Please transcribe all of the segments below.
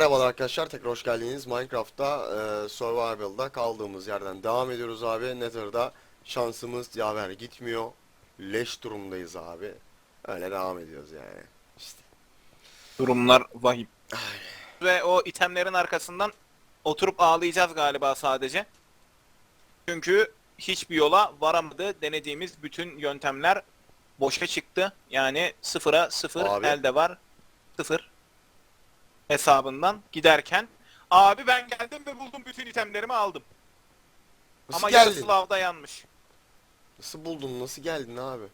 Merhabalar arkadaşlar tekrar hoş geldiniz. Minecraft'ta e, Survival'da kaldığımız yerden devam ediyoruz abi. Nether'da şansımız yaver gitmiyor. Leş durumdayız abi. Öyle devam ediyoruz yani. İşte. Durumlar vahim. Ve o itemlerin arkasından oturup ağlayacağız galiba sadece. Çünkü hiçbir yola varamadı. Denediğimiz bütün yöntemler boşa çıktı. Yani sıfıra sıfır Abi. elde var. Sıfır hesabından giderken. Abi ben geldim ve buldum bütün itemlerimi aldım. Nasıl Ama geldin? yarısı lavda yanmış. Nasıl buldun? Nasıl geldin abi?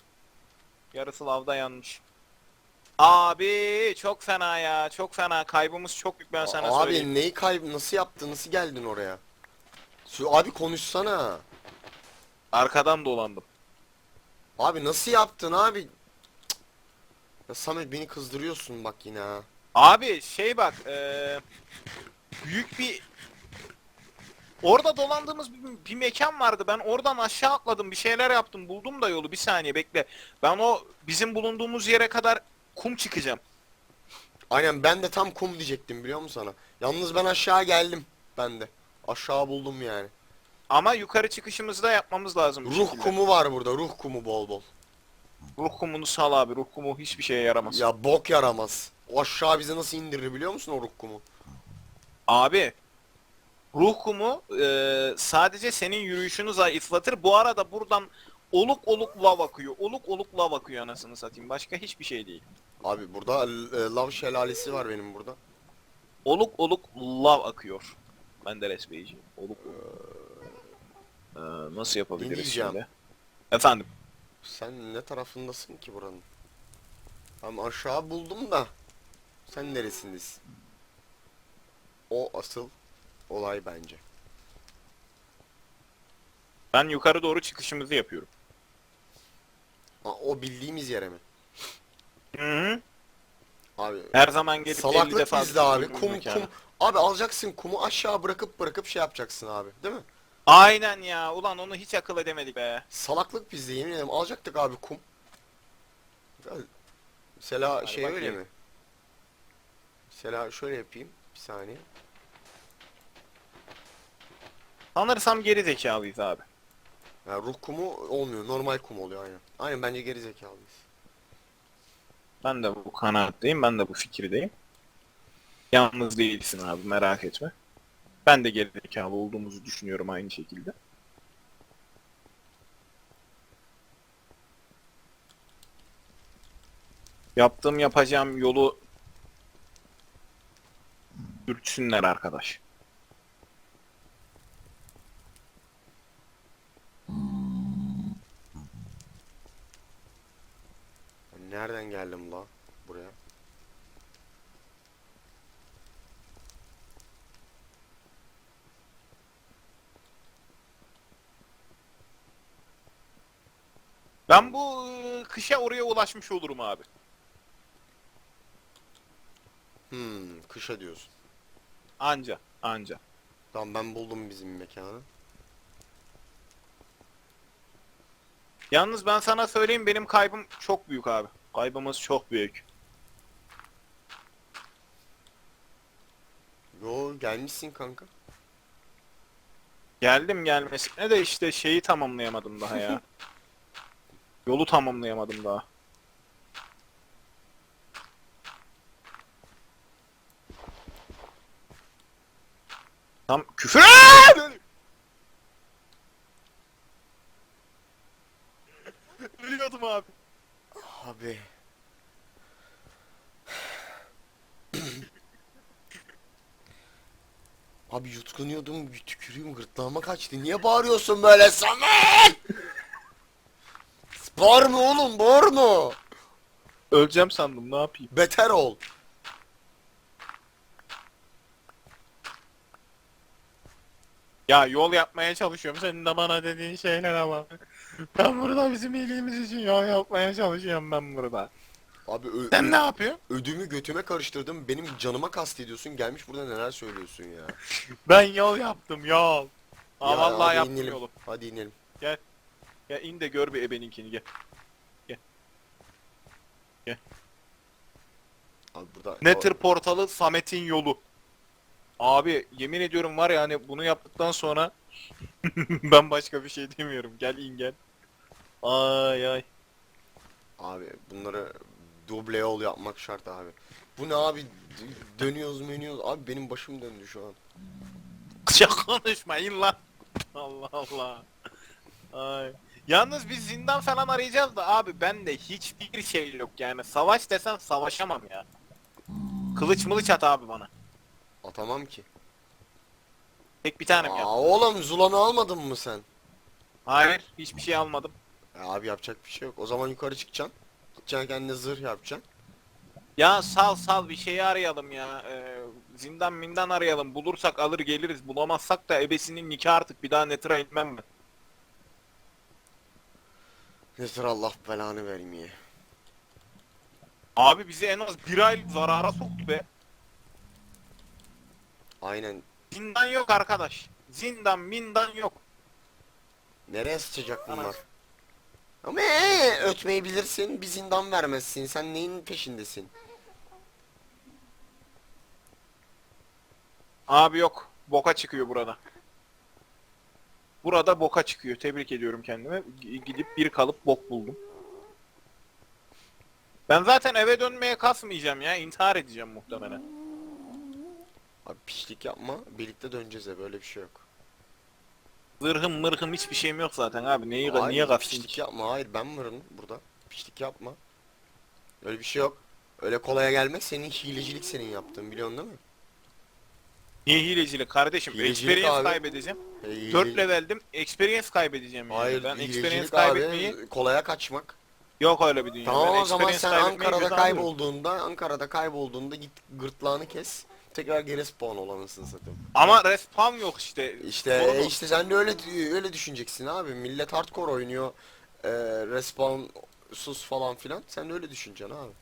Yarısı lavda yanmış. Abi çok fena ya. Çok fena. Kaybımız çok büyük ben sana abi söyleyeyim. neyi kayb nasıl yaptın? Nasıl geldin oraya? Şu abi konuşsana. Arkadan dolandım. Abi nasıl yaptın abi? Cık. Ya Samet beni kızdırıyorsun bak yine ha. Abi şey bak eee, büyük bir orada dolandığımız bir, bir mekan vardı. Ben oradan aşağı atladım. Bir şeyler yaptım. Buldum da yolu. Bir saniye bekle. Ben o bizim bulunduğumuz yere kadar kum çıkacağım. Aynen ben de tam kum diyecektim biliyor musun sana? Yalnız ben aşağı geldim. Ben de. Aşağı buldum yani. Ama yukarı çıkışımızda yapmamız lazım. bir Ruh şekilde. kumu var burada. Ruh kumu bol bol. Ruh kumunu sal abi. Ruh kumu hiçbir şeye yaramaz. Ya bok yaramaz. O aşağı bizi nasıl indirir biliyor musun o ruh kumu? Abi ruh kumu eee, sadece senin yürüyüşünü zayıflatır. Bu arada buradan oluk oluk lav akıyor. Oluk oluk lav akıyor anasını satayım. Başka hiçbir şey değil. Abi burada e, lav şelalesi var benim burada. Oluk oluk lav akıyor. Ben de resmiyeceğim. Oluk oluk. Ee, nasıl yapabiliriz Dinleyeceğim. şimdi? Efendim. Sen ne tarafındasın ki buranın? Ama aşağı buldum da. Sen neresindesin? O asıl olay bence. Ben yukarı doğru çıkışımızı yapıyorum. Ha, o bildiğimiz yere mi? Hı -hı. Abi Her zaman gelip 50 salaklık defa bizde abi. Kum kum. Abi alacaksın kumu aşağı bırakıp bırakıp şey yapacaksın abi. Değil mi? Aynen ya. Ulan onu hiç akıl edemedik be. Salaklık bizde yemin ederim. Alacaktık abi kum. Ya, Mesela şey öyle bakayım. mi? Mesela şöyle yapayım. Bir saniye. Sanırsam geri zekalıyız abi. Ya ruh kumu olmuyor. Normal kum oluyor aynen. Aynen bence geri zekalıyız. Ben de bu kanaatteyim. Ben de bu fikirdeyim. Yalnız değilsin abi merak etme. Ben de geri zekalı olduğumuzu düşünüyorum aynı şekilde. Yaptığım yapacağım yolu dürtsünler arkadaş. Nereden geldim la buraya? Ben bu ıı, kışa oraya ulaşmış olurum abi. Hmm, kışa diyorsun. Anca, anca. Tamam ben buldum bizim mekanı. Yalnız ben sana söyleyeyim benim kaybım çok büyük abi. Kaybımız çok büyük. Yo gelmişsin kanka. Geldim gelmesine de işte şeyi tamamlayamadım daha ya. Yolu tamamlayamadım daha. Tam küfür! Ölüyordum abi. Abi. Abi yutkunuyordum, tükürüğüm gırtlağıma kaçtı. Niye bağırıyorsun böyle Samet? Bağırma oğlum, bağırma. Öleceğim sandım ne yapayım? Beter ol. Ya yol yapmaya çalışıyorum. Senin de bana dediğin şeyler ama. Ben burada bizim iyiliğimiz için yol yapmaya çalışıyorum ben burada. Abi ö- Sen ne yapıyorsun? ödümü götüme karıştırdım. Benim canıma kastediyorsun. Gelmiş burada neler söylüyorsun ya. Ben yol yaptım yol. Aa Ya, vallahi hadi yaptım inelim. yolu. Hadi inelim. Ya in de gör bir ebeninkini gel. Abi burada Nether portalı Samet'in yolu. Abi yemin ediyorum var ya hani bunu yaptıktan sonra ben başka bir şey demiyorum. Gel in gel. Ay ay. Abi bunları duble yol yapmak şart abi. Bu ne abi? D- Dönüyoruz menüyoruz. Abi benim başım döndü şu an. Kısa konuşmayın lan. Allah Allah. Ay. Yalnız biz zindan falan arayacağız da abi bende hiçbir şey yok yani. Savaş desen savaşamam ya. Kılıç mılıç at abi bana. Atamam ki. Tek bir tanem Aa, yap. oğlum Zulan'ı almadın mı sen? Hayır hiçbir şey almadım. Ya abi yapacak bir şey yok. O zaman yukarı çıkacaksın. Gideceksin kendine zırh yapacaksın. Ya sal sal bir şeyi arayalım ya. Ee, zindan mindan arayalım. Bulursak alır geliriz. Bulamazsak da ebesinin nikah artık. Bir daha netra inmem ben. Nedir Allah belanı vermeye. Abi bizi en az bir ay zarara soktu be. Aynen. Zindan yok arkadaş. Zindan mindan yok. Nereye sıçacak bunlar? Ama ee, ötmeyi bilirsin, bir zindan vermezsin. Sen neyin peşindesin? Abi yok. Boka çıkıyor burada. Burada boka çıkıyor. Tebrik ediyorum kendime. G- Gidip bir kalıp bok buldum. Ben zaten eve dönmeye kasmayacağım ya. İntihar edeceğim muhtemelen. Abi pişlik yapma, birlikte döneceğiz ya böyle bir şey yok. Zırhım mırhım hiçbir şeyim yok zaten abi. Neyi Hayır, niye kasayım pişlik ki? yapma. Hayır ben varım burada. Pişlik yapma. Öyle bir şey yok. Öyle kolaya gelmek senin hilecilik senin yaptığın biliyorsun değil mi? Niye hilecilik kardeşim? Hilecilik experience abi. kaybedeceğim. E, hile- 4 leveldim. Experience kaybedeceğim yani. Hayır, ben experience hilecilik kaybetmeyi abi kolaya kaçmak. yok öyle bir dünya. Tamam Ben o zaman experience sen kaybetmeyi Ankara'da göze kaybolduğunda, Ankara'da kaybolduğunda git gırtlağını kes. Tekrar geri spawn olanısın satayım. Ama respawn yok işte. İşte e, işte sen de öyle öyle düşüneceksin abi. Millet hardcore oynuyor. E, respawn sus falan filan. Sen de öyle düşüneceksin abi.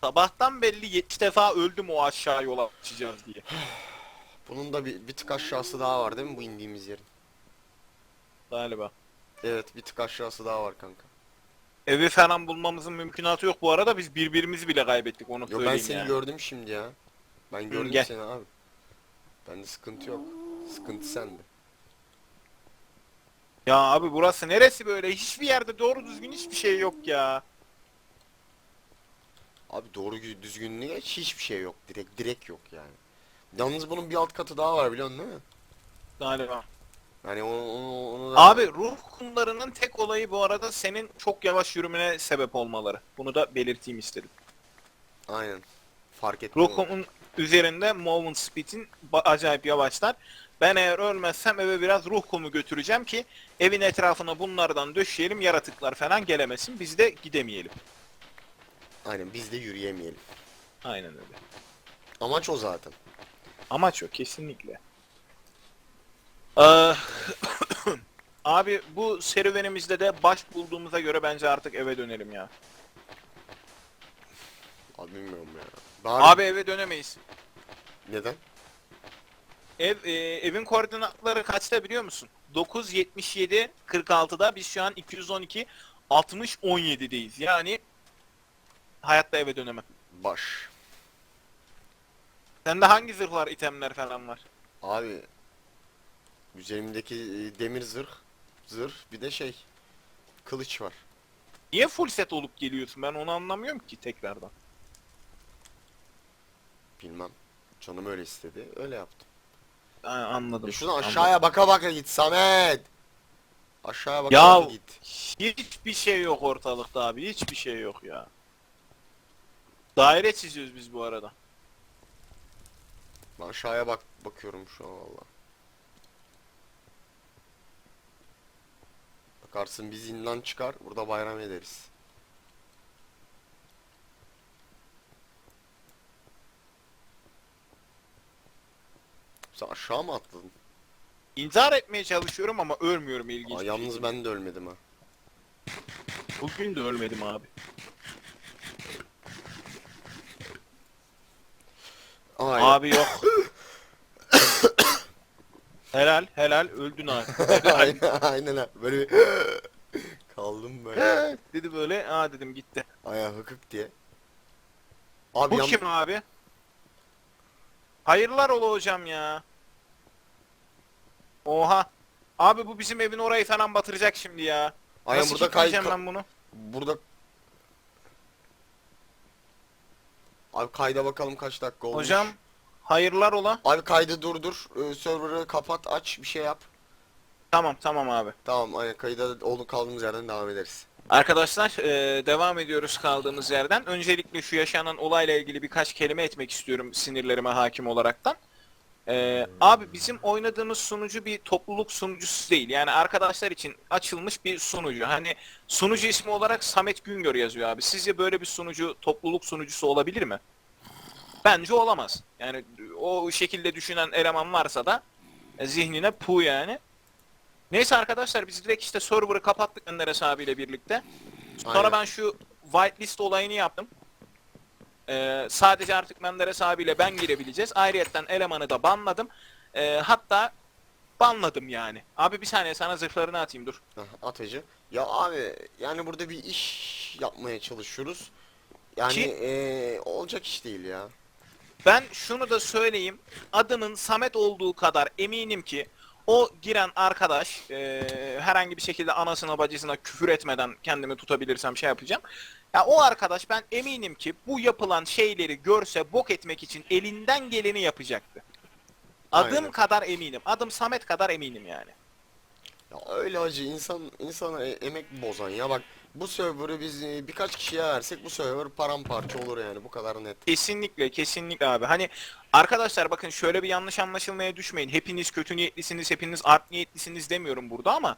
Sabahtan belli 70 defa öldüm o aşağı yola açacağız diye. Bunun da bir, bir tık aşağısı daha var değil mi bu indiğimiz yerin? Galiba. Evet bir tık aşağısı daha var kanka. Evi falan bulmamızın mümkünatı yok bu arada. Biz birbirimizi bile kaybettik onu Yo ben söyleyeyim seni yani. gördüm şimdi ya. Ben gördüm gel. seni abi. Bende sıkıntı yok. Sıkıntı sende. Ya abi burası neresi böyle? Hiçbir yerde doğru düzgün hiçbir şey yok ya. Abi doğru gü- düzgünlüğü geç hiçbir şey yok. Direkt direkt yok yani. Yalnız bunun bir alt katı daha var biliyorsun değil mi? Galiba. Yani onu, onu, onu da... Abi ruh kumlarının tek olayı bu arada senin çok yavaş yürümene sebep olmaları. Bunu da belirteyim istedim. Aynen. Fark ettim. Ruh kumun üzerinde movement speed'in acayip yavaşlar. Ben eğer ölmezsem eve biraz ruh kumu götüreceğim ki evin etrafına bunlardan döşeyelim yaratıklar falan gelemesin. Biz de gidemeyelim. Aynen biz de yürüyemeyelim. Aynen öyle. Amaç o zaten. Amaç o kesinlikle. Ee, Abi bu serüvenimizde de baş bulduğumuza göre bence artık eve dönelim ya. Abi bilmiyorum ya. Daha Abi eve dönemeyiz. Neden? Ev e, evin koordinatları kaçta biliyor musun? 9 77 46'da biz şu an 212 60 17'deyiz. Yani hayatta eve dönemem. Baş. Sende hangi zırhlar, itemler falan var? Abi üzerimdeki e, demir zırh, zırh bir de şey kılıç var. Niye full set olup geliyorsun? Ben onu anlamıyorum ki tekrardan. Bilmem. Canım öyle istedi. Öyle yaptım. Ha, anladım. E anladım. aşağıya baka baka git Samet. Aşağıya baka Ya- baka git. Hiçbir şey yok ortalıkta abi. Hiçbir şey yok ya. Daire çiziyoruz biz bu arada. Ben aşağıya bak bakıyorum şu an valla. Bakarsın bir zindan çıkar, burada bayram ederiz. Sen aşağı mı atladın? İntihar etmeye çalışıyorum ama ölmüyorum ilginç. Aa, bir yalnız şekilde. ben de ölmedim ha. Bugün de ölmedim abi. Ay, Abi yok. helal helal öldün abi. Helal. aynen, aynen ha. Böyle bir kaldım böyle. dedi böyle aa dedim gitti. Aya hıkık diye. Abi Bu yan- kim abi? Hayırlar ola hocam ya. Oha. Abi bu bizim evin orayı falan batıracak şimdi ya. Aynen Nasıl burada kay kilitleyeceğim ka- ben bunu? burada Abi kayda bakalım kaç dakika olmuş. Hocam hayırlar ola. Abi kaydı durdur. Ee, server'ı kapat, aç, bir şey yap. Tamam tamam abi. Tamam, aynen kayıda olduğu kaldığımız yerden devam ederiz. Arkadaşlar e, devam ediyoruz kaldığımız yerden. Öncelikle şu yaşanan olayla ilgili birkaç kelime etmek istiyorum sinirlerime hakim olaraktan. E, abi bizim oynadığımız sunucu bir topluluk sunucusu değil. Yani arkadaşlar için açılmış bir sunucu. Hani sunucu ismi olarak Samet Güngör yazıyor abi. Sizce böyle bir sunucu topluluk sunucusu olabilir mi? Bence olamaz. Yani o şekilde düşünen eleman varsa da e, zihnine pu yani. Neyse arkadaşlar biz direkt işte server'ı kapattık Menderes abiyle birlikte. Sonra Aynen. ben şu whitelist olayını yaptım. Ee, sadece artık Menderes abiyle ben girebileceğiz. Ayrıyetten elemanı da banladım. Ee, hatta banladım yani. Abi bir saniye sana zırhlarını atayım dur. Atıcı. Ya abi yani burada bir iş yapmaya çalışıyoruz. Yani Ki- ee, olacak iş değil ya. Ben şunu da söyleyeyim. Adımın Samet olduğu kadar eminim ki o giren arkadaş e, herhangi bir şekilde anasına bacısına küfür etmeden kendimi tutabilirsem şey yapacağım. Ya o arkadaş ben eminim ki bu yapılan şeyleri görse bok etmek için elinden geleni yapacaktı. Adım Aynen. kadar eminim. Adım Samet kadar eminim yani. Ya öyle acı insan insana e- emek bozan ya bak bu server'ı biz e, birkaç kişiye versek bu server paramparça olur yani bu kadar net. Kesinlikle kesinlikle abi. Hani arkadaşlar bakın şöyle bir yanlış anlaşılmaya düşmeyin. Hepiniz kötü niyetlisiniz, hepiniz art niyetlisiniz demiyorum burada ama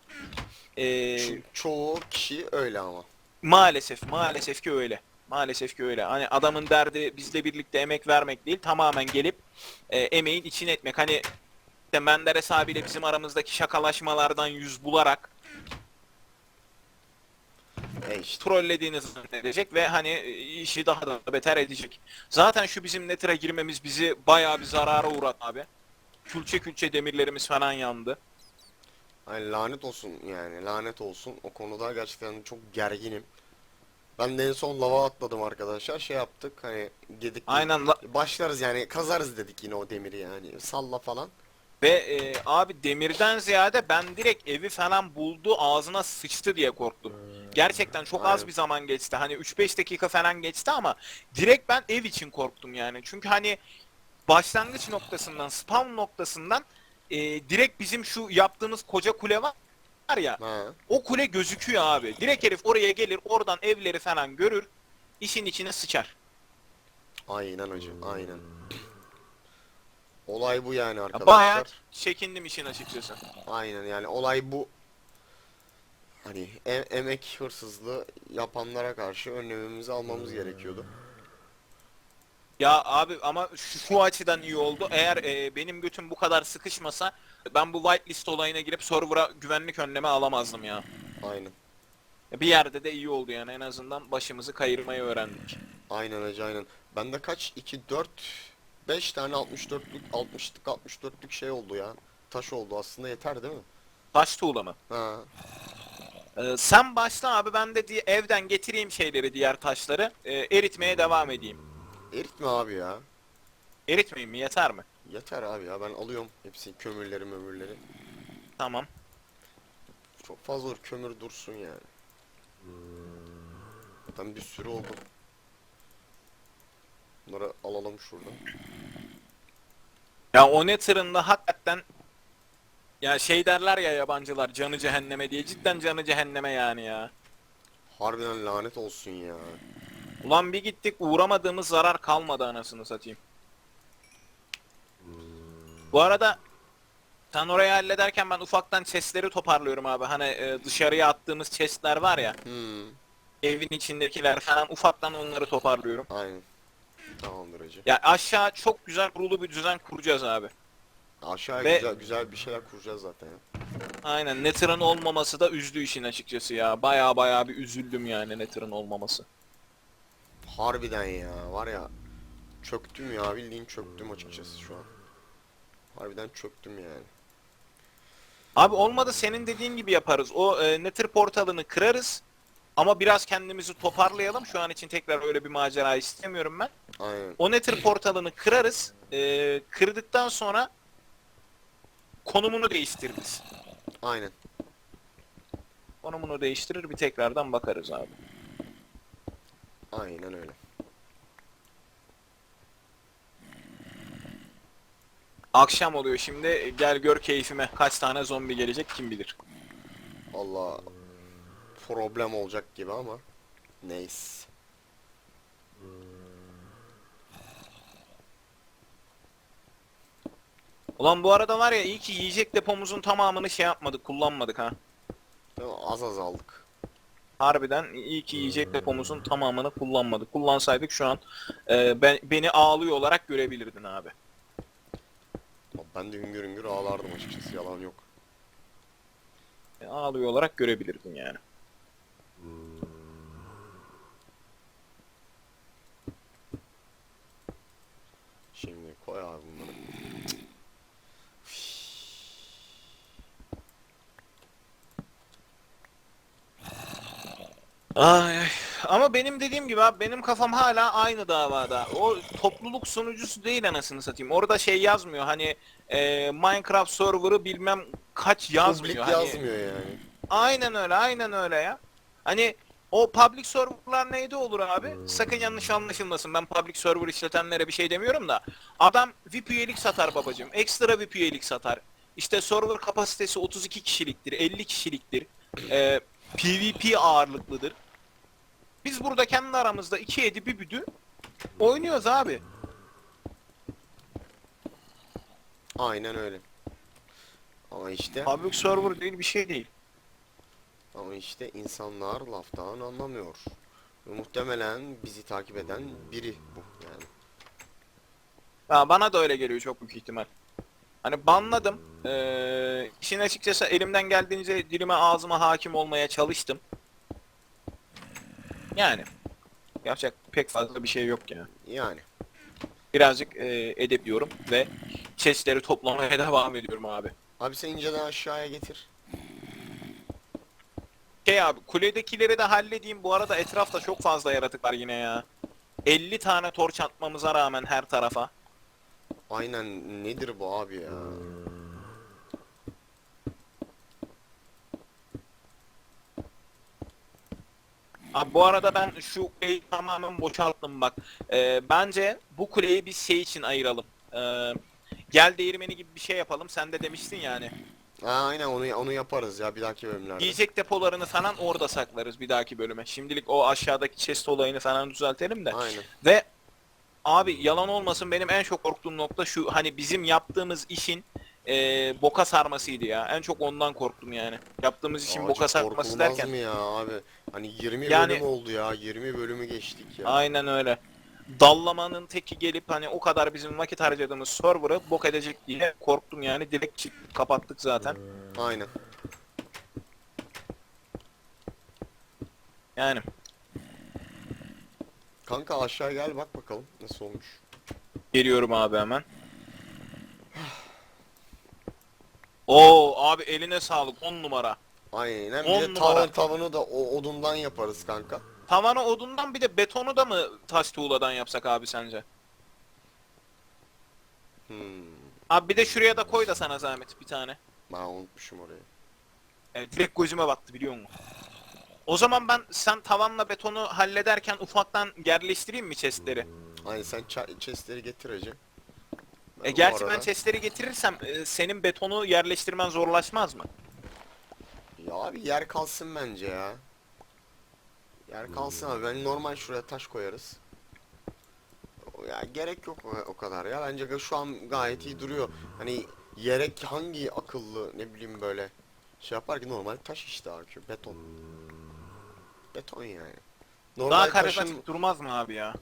eee, Ço- çoğu kişi öyle ama. maalesef maalesef ki öyle. Maalesef ki öyle. Hani adamın derdi bizle birlikte emek vermek değil, tamamen gelip e, emeğin için etmek. Hani işte Menderes abiyle bizim aramızdaki şakalaşmalardan yüz bularak E işte. trollediğini zannedecek ve hani e, işi daha da beter edecek. Zaten şu bizim Nether'a girmemiz bizi bayağı bir zarara uğradı abi. Külçe külçe demirlerimiz falan yandı. Hani lanet olsun yani lanet olsun o konuda gerçekten çok gerginim. Ben de en son lava atladım arkadaşlar şey yaptık hani dedik Aynen la- başlarız yani kazarız dedik yine o demiri yani salla falan. Ve e, abi demirden ziyade ben direkt evi falan buldu ağzına sıçtı diye korktum. Gerçekten çok az bir zaman geçti. Hani 3-5 dakika falan geçti ama direkt ben ev için korktum yani. Çünkü hani başlangıç noktasından, spawn noktasından e, direkt bizim şu yaptığımız koca kule var var ya Ha. o kule gözüküyor abi. Direkt herif oraya gelir oradan evleri falan görür işin içine sıçar. Aynen hacı aynen. Olay bu yani Ya arkadaşlar. bayağı çekindim işin açıkçası. Aynen yani olay bu. Hani e- emek hırsızlığı yapanlara karşı önlemimizi almamız gerekiyordu. Ya abi ama şu, şu açıdan iyi oldu. Eğer e, benim götüm bu kadar sıkışmasa ben bu whitelist olayına girip server'a güvenlik önlemi alamazdım ya. Aynen. Bir yerde de iyi oldu yani en azından başımızı kayırmayı öğrendik. Aynen hacı aynen. Bende kaç? 2, 4, 5 tane 64'lük 60'lık 64'lük şey oldu ya. Taş oldu aslında yeter değil mi? Taş tuğla mı? Ha. Ee, sen başla abi ben de di- evden getireyim şeyleri diğer taşları e, eritmeye devam edeyim. Eritme abi ya. Eritmeyeyim mi yeter mi? Yeter abi ya ben alıyorum hepsini kömürleri mömürleri. Tamam. Çok fazla kömür dursun yani. Zaten bir sürü oldu. Bunları alalım şuradan. Ya o Nether'ın hakikaten ya şey derler ya yabancılar canı cehenneme diye cidden canı cehenneme yani ya. Harbiden lanet olsun ya. Ulan bir gittik uğramadığımız zarar kalmadı anasını satayım. Bu arada sen orayı hallederken ben ufaktan chestleri toparlıyorum abi. Hani e, dışarıya attığımız chestler var ya. Hmm. Evin içindekiler falan ufaktan onları toparlıyorum. Aynen. Tamamdır hacı. Ya aşağı çok güzel kurulu bir düzen kuracağız abi. Aşağı Ve- güzel güzel bir şeyler kuracağız zaten ya. Aynen Nether'ın olmaması da üzdü işin açıkçası ya. Baya baya bir üzüldüm yani Nether'ın olmaması. Harbiden ya var ya. Çöktüm ya bildiğin çöktüm açıkçası şu an. Harbiden çöktüm yani. Abi olmadı senin dediğin gibi yaparız. O e, Nether portalını kırarız. Ama biraz kendimizi toparlayalım. Şu an için tekrar öyle bir macera istemiyorum ben. Aynen. O Nether portalını kırarız. e, kırdıktan sonra konumunu değiştiririz. Aynen. Konumunu değiştirir bir tekrardan bakarız abi. Aynen öyle. Akşam oluyor şimdi. Gel gör keyfime. Kaç tane zombi gelecek kim bilir. Valla problem olacak gibi ama neyse. Ulan bu arada var ya iyi ki yiyecek depomuzun tamamını şey yapmadık, kullanmadık ha. Değil mi? Az az aldık. Harbiden iyi ki yiyecek depomuzun tamamını kullanmadık. Kullansaydık şu an e, ben beni ağlıyor olarak görebilirdin abi. Ben de hüngür hüngür ağlardım açıkçası yalan yok. E, ağlıyor olarak görebilirdin yani. Şimdi koy abi bunları. Ay, ay. Ama benim dediğim gibi abi benim kafam hala aynı davada. O topluluk sunucusu değil anasını satayım. Orada şey yazmıyor hani e, Minecraft server'ı bilmem kaç yazmıyor. Public Hani, yazmıyor yani. Aynen öyle aynen öyle ya. Hani o public server'lar neydi olur abi? Sakın yanlış anlaşılmasın. Ben public server işletenlere bir şey demiyorum da. Adam VIP üyelik satar babacım. Ekstra VIP üyelik satar. İşte server kapasitesi 32 kişiliktir, 50 kişiliktir. Ee, PvP ağırlıklıdır. Biz burada kendi aramızda iki edi bir büdü oynuyoruz abi. Aynen öyle. Ama işte Public server değil bir şey değil. ama işte insanlar laftan anlamıyor. Ve muhtemelen bizi takip eden biri bu yani. Ha, bana da öyle geliyor çok büyük ihtimal. Hani banladım. Ee, işin açıkçası elimden geldiğince dilime ağzıma hakim olmaya çalıştım. Yani. Yapacak pek fazla bir şey yok ya. Yani. Birazcık e, edebiliyorum ve chestleri toplamaya devam ediyorum abi. Abi sen inceden aşağıya getir. Şey abi kuledekileri de halledeyim. Bu arada etrafta çok fazla yaratık var yine ya. 50 tane torç atmamıza rağmen her tarafa. Aynen nedir bu abi ya? Abi bu arada ben şu kuleyi tamamen boşalttım bak. Ee, bence bu kuleyi biz şey için ayıralım. Ee, gel değirmeni gibi bir şey yapalım. Sen de demiştin yani. Ha, aynen onu onu yaparız ya bir dahaki bölümlerde. Yiyecek depolarını falan orada saklarız bir dahaki bölüme. Şimdilik o aşağıdaki chest olayını falan düzeltelim de. Aynen. Ve abi yalan olmasın benim en çok korktuğum nokta şu hani bizim yaptığımız işin ee, boka sarmasıydı ya. En çok ondan korktum yani. Yaptığımız işin Aa, boka sarması derken. mı ya abi? Hani 20 Yani- bölüm oldu ya. 20 bölümü geçtik ya. Aynen öyle. Dallamanın teki gelip hani o kadar bizim vakit harcadığımız server'ı bok edecek diye korktum yani. Direkt kapattık zaten. Aynen. Yani Kanka aşağı gel bak bakalım nasıl olmuş. geliyorum abi hemen. Oo abi eline sağlık 10 numara. Aynen. Bir On de numara. tavan tavanı da o odundan yaparız kanka. Tavanı odundan bir de betonu da mı taş tuğladan yapsak abi sence? Hmm. Abi bir de şuraya da koy da sana zahmet bir tane. Ben unutmuşum orayı. Evet, direkt gözüme battı biliyor musun? O zaman ben sen tavanla betonu hallederken ufaktan yerleştireyim mi chestleri? Aynen sen ça- chestleri getir hacı. E gerçi ben chestleri getirirsem e, senin betonu yerleştirmen zorlaşmaz mı? Ya abi yer kalsın bence ya. Yer kalsın abi. Ben normal şuraya taş koyarız. Ya gerek yok o- kadar ya. Bence şu an gayet iyi duruyor. Hani yere hangi akıllı ne bileyim böyle şey yapar ki normal taş işte abi. Beton. Beton yani. Normal Daha taşın... durmaz mı abi ya?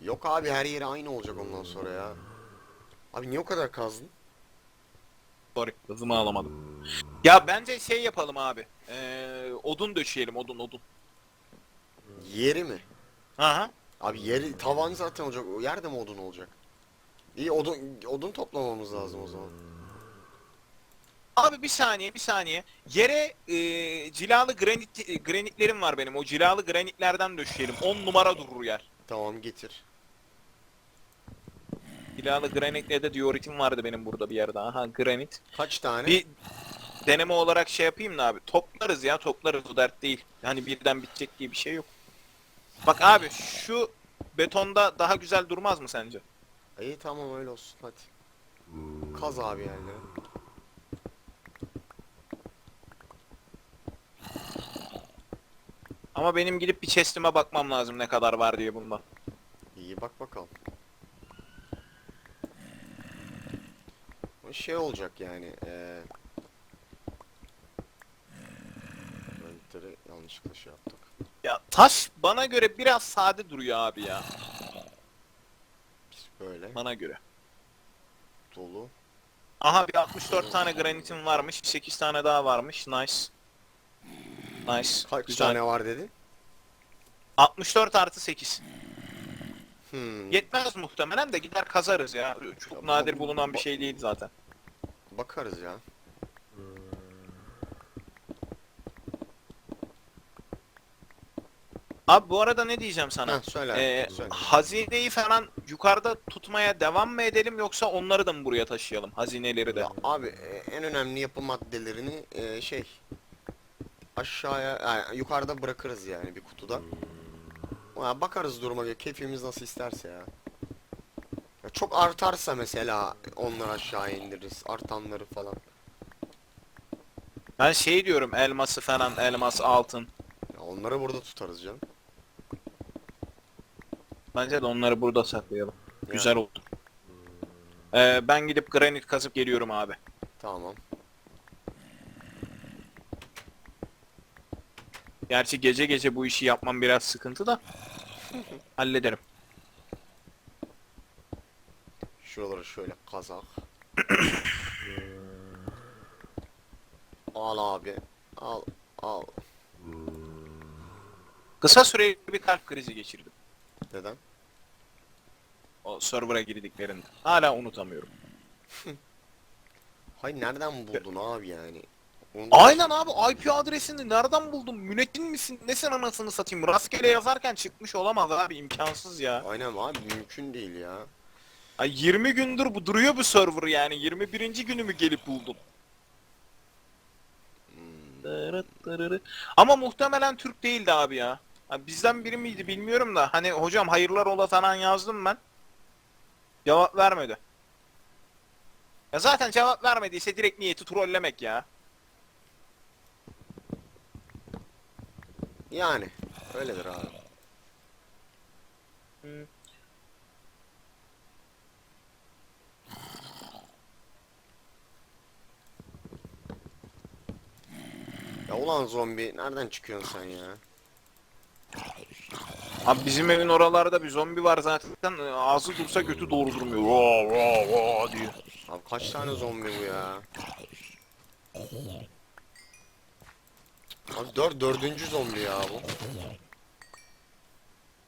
Yok abi her yeri aynı olacak ondan sonra ya. Abi niye o kadar kazdın? Sorry hızımı alamadım. Ya bence şey yapalım abi. Ee, odun döşeyelim odun odun. Yeri mi? Aha. Abi yeri tavan zaten olacak. O yerde mi odun olacak? İyi odun odun toplamamız lazım o zaman. Abi bir saniye bir saniye. Yere e, cilalı granit e, granitlerim var benim. O cilalı granitlerden döşeyelim. 10 numara durur yer. Tamam getir. Bir Cilalı granitle de dioritim vardı benim burada bir yerde. Aha granit. Kaç tane? Bir deneme olarak şey yapayım da abi. Toplarız ya toplarız o dert değil. Hani birden bitecek diye bir şey yok. Bak abi şu betonda daha güzel durmaz mı sence? İyi tamam öyle olsun hadi. Kaz abi yerleri. Ama benim gidip bir chest'ime bakmam lazım ne kadar var diye bunda. İyi bak bakalım. Şey olacak yani. Eee Renkleri yanlışlıkla şey yaptık. Ya taş bana göre biraz sade duruyor abi ya. Biz böyle Bana göre. dolu. Aha bir 64 tane granitim varmış. 8 tane daha varmış. Nice. Nice. Kaç Güzel. tane var dedin? 64 artı 8. Hmm. Yetmez muhtemelen de gider kazarız ya. Çok bu- nadir bulunan bir şey değil zaten. Bakarız ya. Abi bu arada ne diyeceğim sana? Heh, söyle. Ee, söyle. hazineyi falan yukarıda tutmaya devam mı edelim yoksa onları da mı buraya taşıyalım? Hazineleri de. Ya abi e, en önemli yapı maddelerini e, şey aşağıya yani yukarıda bırakırız yani bir kutuda. Ya bakarız duruma göre keyfimiz nasıl isterse ya. Çok artarsa mesela onları aşağı indiririz artanları falan. Ben şey diyorum elması falan elmas altın. Ya onları burada tutarız canım. Bence de onları burada saklayalım. Yani, Güzel oldu. Ee, ben gidip granit kazıp geliyorum abi. Tamam. Gerçi gece gece bu işi yapmam biraz sıkıntı da. Hallederim. Şuraları şöyle kazak. al abi. Al al. Kısa süreli bir kalp krizi geçirdim. Neden? O server'a girdiklerinde. Hala unutamıyorum. Hay nereden buldun abi yani? Onu- Aynen abi IP adresini nereden buldun? Müneccin misin? Nesin anasını satayım? Rastgele yazarken çıkmış olamaz abi imkansız ya. Aynen abi mümkün değil ya. Ay 20 gündür bu duruyor bu server yani. 21. günümü gelip buldum. Ama muhtemelen Türk değildi abi ya. Bizden biri miydi bilmiyorum da. Hani hocam hayırlar ola falan yazdım ben. Cevap vermedi. Ya zaten cevap vermediyse direkt niyeti trollemek ya. Yani öyledir abi. Hı. Ulan zombi nereden çıkıyorsun sen ya? Abi bizim evin oralarda bir zombi var zaten. Ağzı dursa götü doğru durmuyor. Vaa vaa vaa diyor. Abi kaç tane zombi bu ya? Abi dört, dördüncü zombi ya bu.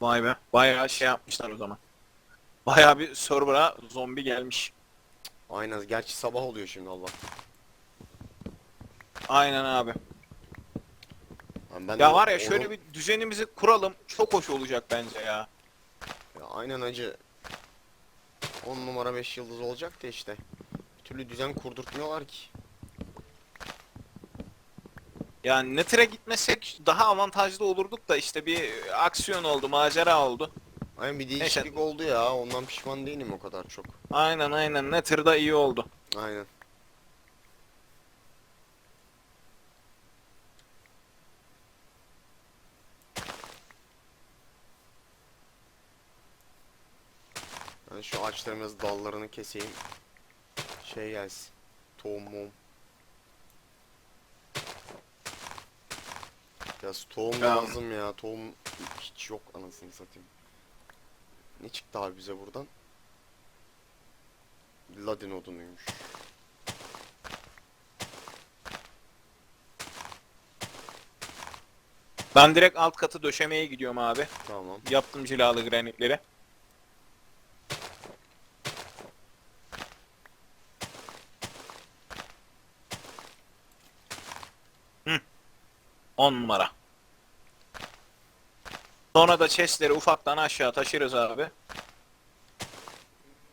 Vay be. Bayağı şey yapmışlar o zaman. Bayağı bir server'a zombi gelmiş. Aynen gerçi sabah oluyor şimdi Allah. Aynen abi. Lan ben Ya de var ya şöyle bir düzenimizi kuralım. Çok hoş olacak bence ya. Ya aynen acı. 10 numara 5 yıldız olacak da işte. Bir türlü düzen kurdurtmuyorlar ki. Yani Nether'e gitmesek daha avantajlı olurduk da işte bir aksiyon oldu, macera oldu. Aynen bir değişiklik oldu ya. Ondan pişman değilim o kadar çok. Aynen aynen Nether'da iyi oldu. Aynen. Şu ağaçlarımız dallarını keseyim. Şey gelsin. Tohum mum. Ya tohum Ya. lazım ya. Tohum hiç yok anasını satayım. Ne çıktı abi bize buradan? Ladin odunuymuş. Ben direkt alt katı döşemeye gidiyorum abi. Tamam. Yaptım cilalı granitleri. 10 numara. Sonra da chestleri ufaktan aşağı taşırız abi.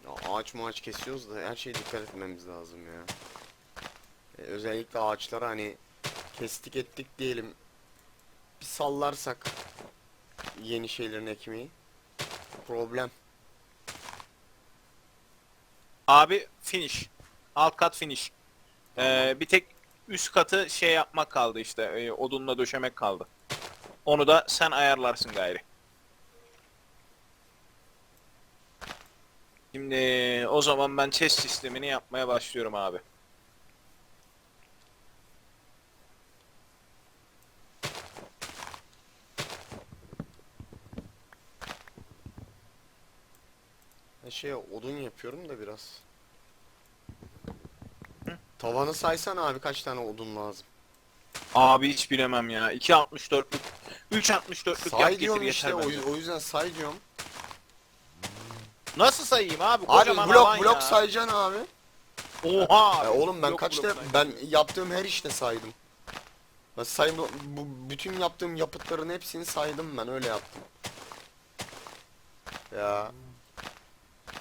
Ya ağaç mağaç kesiyoruz da her şeye dikkat etmemiz lazım ya. E, özellikle ağaçları hani kestik ettik diyelim. Bir sallarsak yeni şeylerin ekmeği problem. Abi finish. Alt kat finish. Ee, bir tek üst katı şey yapmak kaldı işte. e, odunla döşemek kaldı. Onu da sen ayarlarsın gayri. Şimdi o zaman ben chest sistemini yapmaya başlıyorum abi. Ben şey odun yapıyorum da biraz. Tavanı saysan abi kaç tane odun lazım? Abi hiç bilemem ya. 2.64'lük 3.64'lük yap Say getir diyorum yeter işte o, bence. yüz- o yüzden say diyorum. Nasıl sayayım abi? Abi Kocaman blok alan blok ya. sayacaksın abi. Oha! Ya oğlum ben Blok kaçta blok say. ben yaptığım her işte saydım. Ben say bu bütün yaptığım yapıtların hepsini saydım ben öyle yaptım. Ya.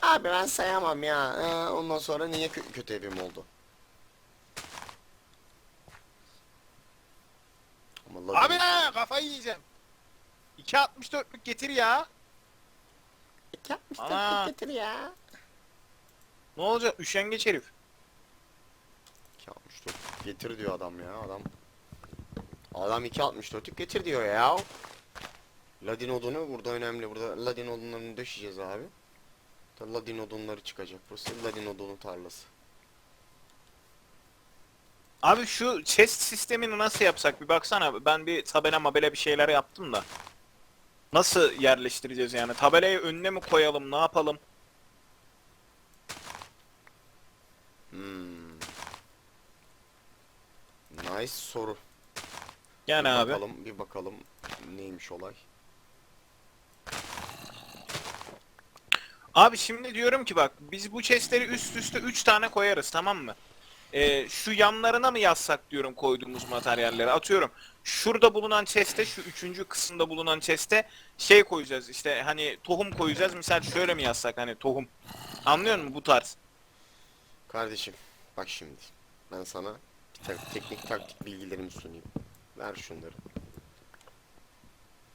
Abi ben sayamam ya. Ee, ondan sonra niye kö- kötü evim oldu? Ama Abi ne? Kafayı yiyeceğim. 2.64'lük getir ya. Ana. getir ya. Ne olacak? Üşengeç herif. yapmış getir diyor adam ya adam. Adam 2.64'lük getir diyor ya. Ladin odunu burada önemli. Burada Ladin odunlarını döşeyeceğiz abi. Tabii Ladin odunları çıkacak. Burası Ladin odunu tarlası. Abi şu chest sistemini nasıl yapsak bir baksana. Ben bir tabela mabele bir şeyler yaptım da. Nasıl yerleştireceğiz yani? Tabelayı önüne mi koyalım? Ne yapalım? Hmm. Nice soru. Yani bir abi. bakalım, bir bakalım neymiş olay. Abi şimdi diyorum ki bak biz bu chestleri üst üste 3 tane koyarız tamam mı? Ee, şu yanlarına mı yazsak diyorum koyduğumuz materyalleri atıyorum. Şurada bulunan chest'e şu üçüncü kısımda bulunan chest'e şey koyacağız işte hani tohum koyacağız. Misal şöyle mi yazsak hani tohum. Anlıyor musun bu tarz? Kardeşim bak şimdi. Ben sana bir ta- teknik taktik bilgilerimi sunayım. Ver şunları.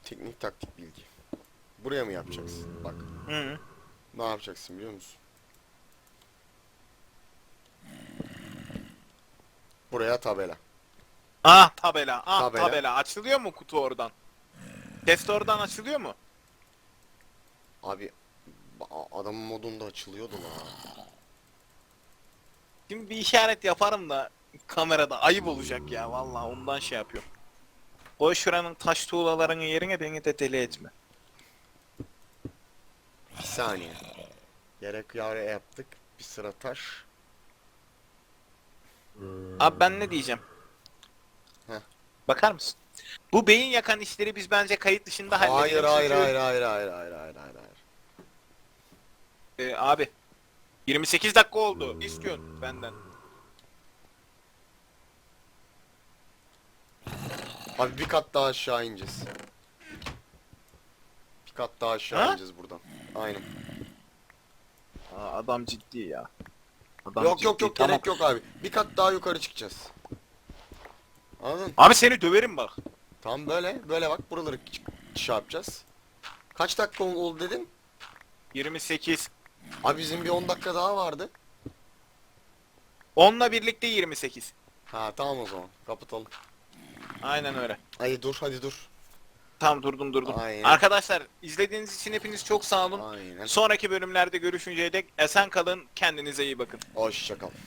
Teknik taktik bilgi. Buraya mı yapacaksın? Bak. -hı. Ne yapacaksın biliyor musun? Buraya tabela. Ah tabela ah Tabela. tabela. Açılıyor mu kutu oradan? Chest oradan açılıyor mu? Abi adamın modunda açılıyordu la. Şimdi bir işaret yaparım da kamerada ayıp olacak ya vallahi ondan şey yapıyorum. Koy şuranın taş tuğlalarının yerine beni de deli etme. Bir saniye. Gerek yare yaptık. Bir sıra taş. Abi ben ne diyeceğim? Heh. Bakar mısın? Bu beyin yakan işleri biz bence kayıt dışında halledelim. Hayır hayır hayır hayır hayır hayır hayır hayır hayır. e, abi 28 dakika oldu. İstiyorsun benden? Abi bir kat daha aşağı ineceğiz. Bir kat daha aşağı Ha? ineceğiz buradan. Aynen. Aa, adam ciddi ya. Adam yok yok ciddi, yok tamam. gerek yok abi. Bir kat daha yukarı çıkacağız. Anladın? Abi seni döverim bak. Tam böyle böyle bak buraları şey yapacağız. Kaç dakika ol- oldu dedin? 28. Abi bizim bir 10 dakika daha vardı. Onunla birlikte 28. Ha tamam o zaman. Kapatalım. Aynen öyle. Hadi dur hadi dur. Tam durdum durdum. Aynen. Arkadaşlar izlediğiniz için hepiniz çok sağ olun. Aynen. Sonraki bölümlerde görüşünceye dek esen kalın. Kendinize iyi bakın. Hoşça kal.